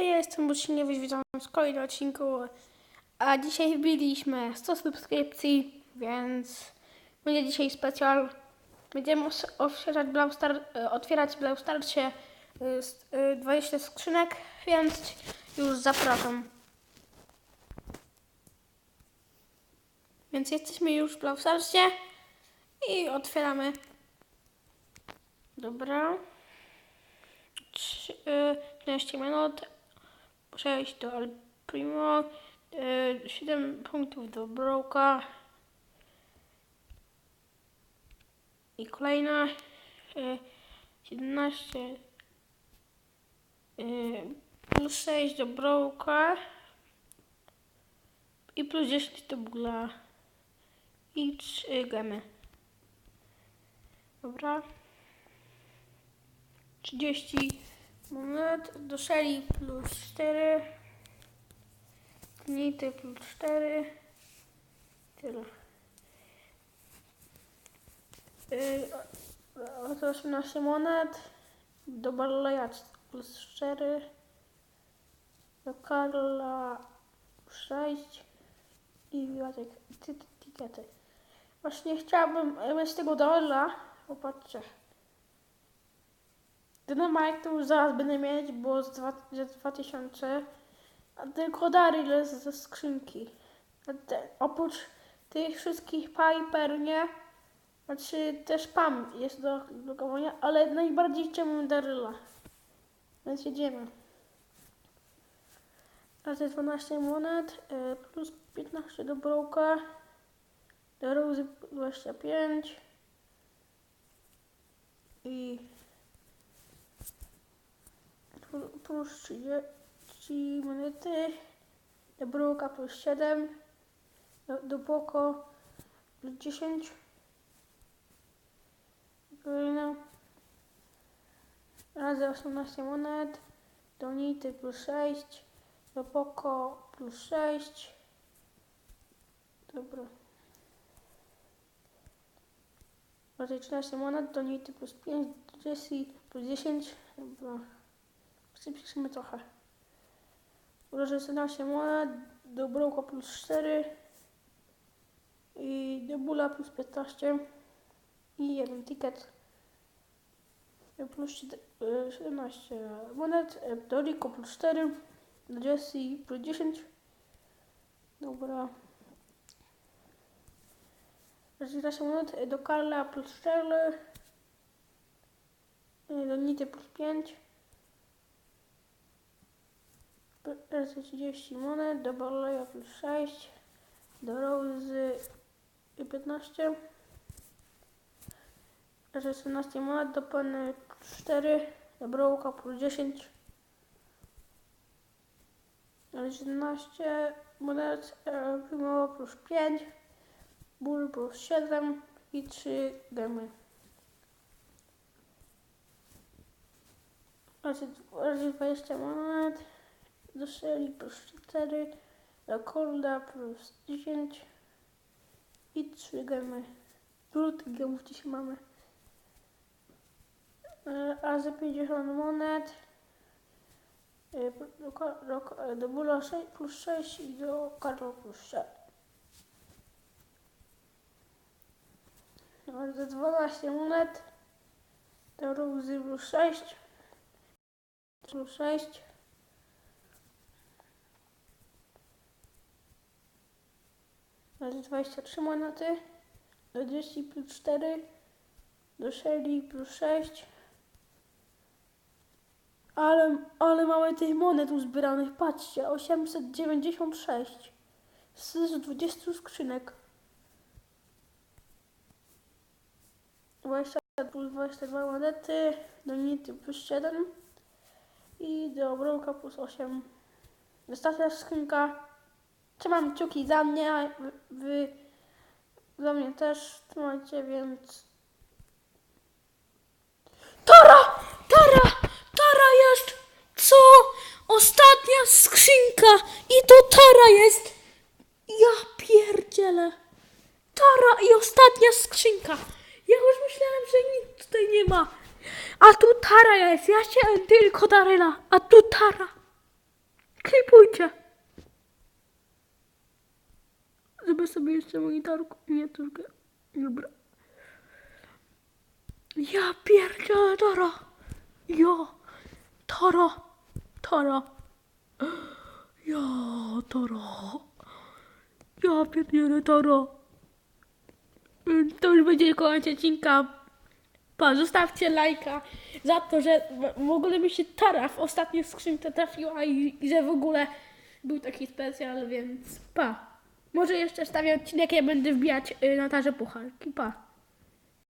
Ja jestem Buczniewicz, witam w kolejnym odcinku. A dzisiaj wbiliśmy 100 subskrypcji, więc będzie dzisiaj specjal. Będziemy otwierać Brawl Star, e, otwierać Brawl Starcie e, s- e, 20 skrzynek, więc już zapraszam. Więc jesteśmy już w Brawl Starcie i otwieramy. Dobra. Trzy- y, 13 minut, 6 do Al Primo, y, 7 punktów do Broka i kolejna y, 17 y, plus 6 do Broka i plus 10 do Bugla i 3 gemy. Dobra. 30 monet, do Shelly plus 4, Nity plus 4, tyle. Yy, oto 18 monet, do Barleya plus 4, do Karla 6 i Wiatek, ty, ty, tikety. Właśnie chciałabym e, z tego dola, popatrzcie. Dynamite to już zaraz będę mieć, bo z dwa- za 2000. A tylko Daryl ze skrzynki. Te, oprócz tych wszystkich Piper, nie? Znaczy też Pam jest do blokowania, ale najbardziej chciałbym Daryla. Więc jedziemy. Razy 12 monet, y, plus 15 do Broka, do Rosy 25 i plus 30 monety, do Broka plus 7, do, do plus 10, kolejna, razy 18 monet, do Nity plus 6, do Boko plus 6, dobra, razy 13 monet, do Nity plus 5, do plus 10, dobra. Przypiszmy trochę. Ułożę 17 monet, do Broka plus 4 i do Bula plus 15 i jeden ticket plus sied- e, 17 monet, e, do Rico plus 4, do Jessie plus 10. Dobra. 14 monet, e, do Karla plus 4, e, do Nity plus 5. Razy 30 monet, do Barleya plus 6, do Rosy 15, razy 17 monet, do Penny plus 4, do Brołka plus 10, razy 17 monet, e, Primo plus 5, Bull plus 7 i 3 gemy. Razy 20 monet, do plus 4, do Kolda plus 10 i 3 gemy. Dużo tych gemów dzisiaj mamy. E, A za 50 monet e, do, Ka- do, do Bula 6 plus 6 i do Karla plus 6. No, Za 12 monet do Rosy plus 6 plus 6 razy 23 monety, do 10 plus 4, do Shelly plus 6. Ale, ale mamy tych monet uzbieranych, patrzcie, 896 z 20 skrzynek. 20 plus 22 monety, do Nity plus 7 i do Brołka plus 8. Ostatnia skrzynka. Trzymam kciuki za mnie, wy, wy za mnie też trzymajcie, więc... Tara! Tara! Tara jest! Co? Ostatnia skrzynka! I to Tara jest! Ja pierdzielę! Tara i ostatnia skrzynka! Ja już myślałem, że nic tutaj nie ma. A tu Tara jest, ja chciałem tylko Daryla, a tu Tara. Klipujcie. Zrobię sobie jeszcze monitorku, miniaturkę. Dobra. Ja pierdzielę Toro. Ja. Toro. Toro. Ja, Toro. Ja pierdzielę Toro. To już będzie koniec odcinka. Pa, zostawcie lajka za to, że w- w ogóle mi się Tara w ostatniej skrzynce trafiła i, i że w ogóle był taki specjal, więc pa. Może jeszcze stawię odcinek, ja będę wbijać y, na tarze pucharki. Pa.